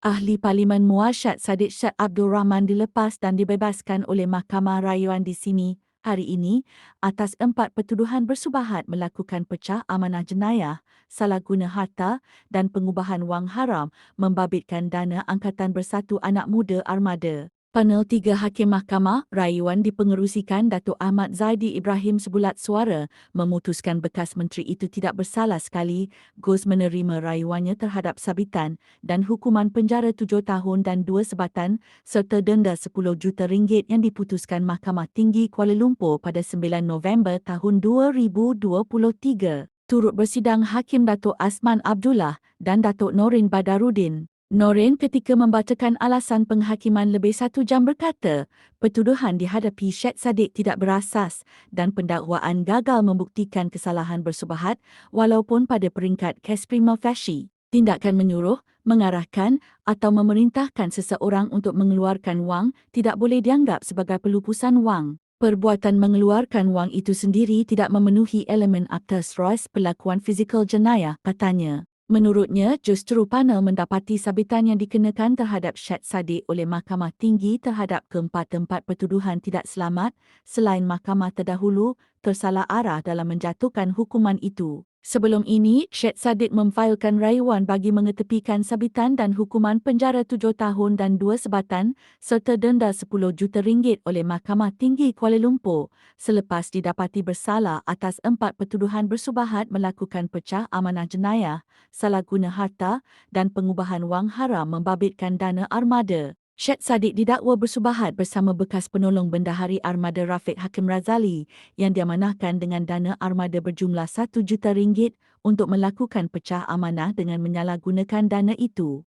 Ahli Parlimen Muar Syed Saddiq Syed Abdul Rahman dilepas dan dibebaskan oleh Mahkamah Rayuan di sini hari ini atas empat pertuduhan bersubahat melakukan pecah amanah jenayah, salah guna harta dan pengubahan wang haram membabitkan dana Angkatan Bersatu Anak Muda Armada. Panel tiga Hakim Mahkamah Rayuan dipengerusikan Datuk Ahmad Zaidi Ibrahim sebulat suara memutuskan bekas menteri itu tidak bersalah sekali Gus menerima rayuannya terhadap sabitan dan hukuman penjara tujuh tahun dan dua sebatan serta denda 10 juta ringgit yang diputuskan Mahkamah Tinggi Kuala Lumpur pada 9 November tahun 2023. Turut bersidang Hakim Datuk Asman Abdullah dan Datuk Norin Badarudin. Norin ketika membacakan alasan penghakiman lebih satu jam berkata, pertuduhan dihadapi Syed Saddiq tidak berasas dan pendakwaan gagal membuktikan kesalahan bersubahat walaupun pada peringkat kes prima facie. Tindakan menyuruh, mengarahkan atau memerintahkan seseorang untuk mengeluarkan wang tidak boleh dianggap sebagai pelupusan wang. Perbuatan mengeluarkan wang itu sendiri tidak memenuhi elemen atas rois pelakuan fizikal jenayah, katanya. Menurutnya, justru panel mendapati sabitan yang dikenakan terhadap Syed Saddiq oleh Mahkamah Tinggi terhadap keempat-empat pertuduhan tidak selamat selain mahkamah terdahulu tersalah arah dalam menjatuhkan hukuman itu. Sebelum ini, Syed Saddiq memfailkan rayuan bagi mengetepikan sabitan dan hukuman penjara tujuh tahun dan dua sebatan serta denda sepuluh juta ringgit oleh Mahkamah Tinggi Kuala Lumpur selepas didapati bersalah atas empat pertuduhan bersubahat melakukan pecah amanah jenayah, salah guna harta dan pengubahan wang haram membabitkan dana armada. Syed Saddiq didakwa bersubahat bersama bekas penolong bendahari armada Rafiq Hakim Razali yang diamanahkan dengan dana armada berjumlah 1 juta ringgit untuk melakukan pecah amanah dengan menyalahgunakan dana itu.